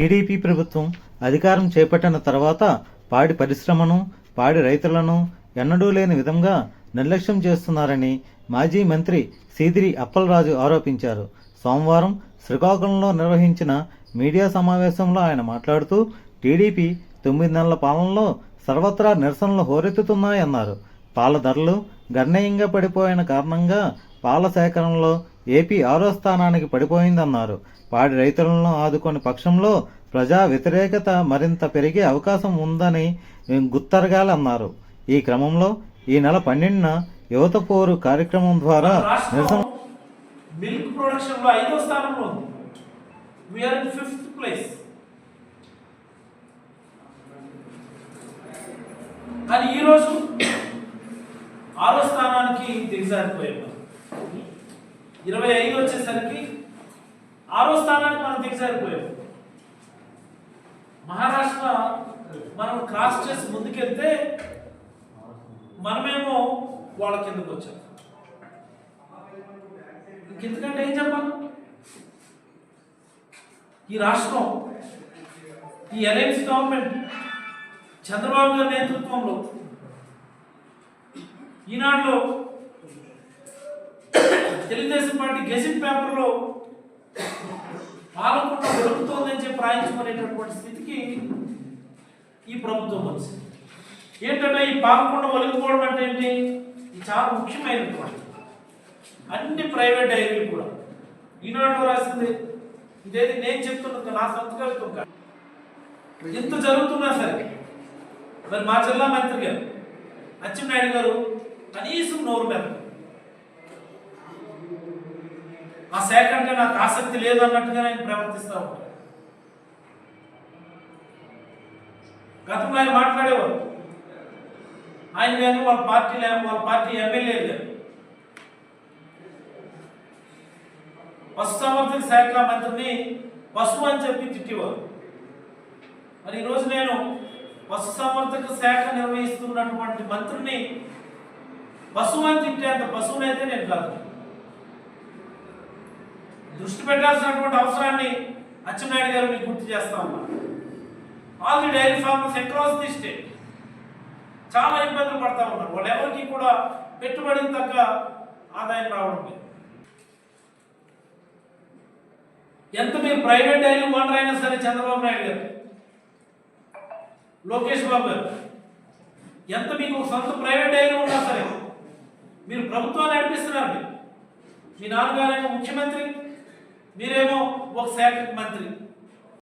TDP ప్రభుత్వం అధికారం చేపట్టిన తర్వాత పాడి పరిశ్రమను పాడి రైతులను ఎన్నడూ లేని విధంగా నిర్లక్ష్యం చేస్తున్నారని మాజీ మంత్రి సీదిరి అప్పలరాజు ఆరోపించారు. సోమవారం శ్రీకాకుళంలో నిర్వహించిన మీడియా సమావేశంలో ఆయన మాట్లాడుతూ టీడీపీ తొమ్మిది నెలల పాలనలో సర్వత్రా నిరసనలు హోరెత్తుతున్నాయన్నారు. పాల ధరలు గణనీయంగా పడిపోయిన కారణంగా పాల సేకరణలో ఏపీ ఆరో స్థానానికి పడిపోయిందన్నారు. పాడి రైతులను ఆదుకునే పక్షంలో ప్రజా వ్యతిరేకత మరింత పెరిగే అవకాశం ఉందని గుర్తరగాలన్నారు ఈ క్రమంలో ఈ నెల పన్నెండున యువత పోరు కార్యక్రమం ద్వారా నిరసన మిల్క్ ప్రొడక్షన్లో ఐదో స్థానంలో ఉంది. ఇన్ ఫిఫ్త్ ప్లేస్ కానీ ఈరోజు ఆరో స్థానానికి దిగజారిపోయాం ఇరవై ఐదు వచ్చేసరికి ఆరో స్థానానికి మనం దిగజారిపోయాం. మహారాష్ట్ర మనం క్రాస్ చేసి ముందుకెళ్తే మనమేమో వాళ్ళ కిందకు వచ్చాం. ఎందుకంటే ఏం చెప్పాలి? ఈ రాష్ట్రం ఈ అలయన్స్ గవర్నమెంట్ చంద్రబాబు గారి నేతృత్వంలో ఈనాడులో తెలుగుదేశం పార్టీ గెజిట్ పేపర్లో పాలకుండా దొరుకుతోందని చెప్పి రాయించుకునేటటువంటి స్థితికి ఈ ప్రభుత్వం వచ్చింది. ఏంటంటే ఈ పాలకుండా ఒలిగిపోవడం అంటే ఏంటి? ఇది చాలా ముఖ్యమైనటువంటి అన్ని ప్రైవేట్ డైరీలు కూడా. ఈనాడు రాసింది. ఇదేది నేను చెప్తున్నా నా సంతకాలతో కాదు. ఎంత జరుగుతున్నా సరే మరి మా జిల్లా మంత్రి గారు అచ్చెన్నాయుడు గారు కనీసం నోరు మీద ఆ శాఖ అంటే నాకు ఆసక్తి లేదు అన్నట్టుగా ఆయన ప్రవర్తిస్తూ ఉంటారు గతంలో ఆయన మాట్లాడేవారు. ఆయన కానీ వాళ్ళ పార్టీ వాళ్ళ పార్టీ ఎమ్మెల్యేలు కానీ పశుసంవర్ధక శాఖ మంత్రిని పశువు అని చెప్పి తిట్టేవారు. మరి ఈరోజు నేను పశుసంవర్ధక శాఖ నిర్వహిస్తున్నటువంటి మంత్రిని పశువు అని తిట్టేంత పశువునైతే నేను కాదు. దృష్టి పెట్టాల్సినటువంటి అవసరాన్ని అచ్చెన్నాయుడు గారు మీకు గుర్తు చేస్తా ఉన్నారు. All the dairy farmers across the state చాలా ఇబ్బందులు పడతా ఉన్నారు. వాళ్ళు ఎవరికి కూడా పెట్టుబడికి తగ్గ ఆదాయం రావడం లేదు. ఎంత మీరు ప్రైవేట్ డైరీ ఓనర్ అయినా సరే చంద్రబాబు నాయుడు గారు లోకేష్ బాబు గారు ఎంత మీకు సొంత ప్రైవేట్ డైరీ ఉన్నా సరే మీరు ప్రభుత్వాన్ని నడిపిస్తున్నారు. మీ నాన్నగారేమో ముఖ్యమంత్రి మీరేమో ఒక శాఖ మంత్రి.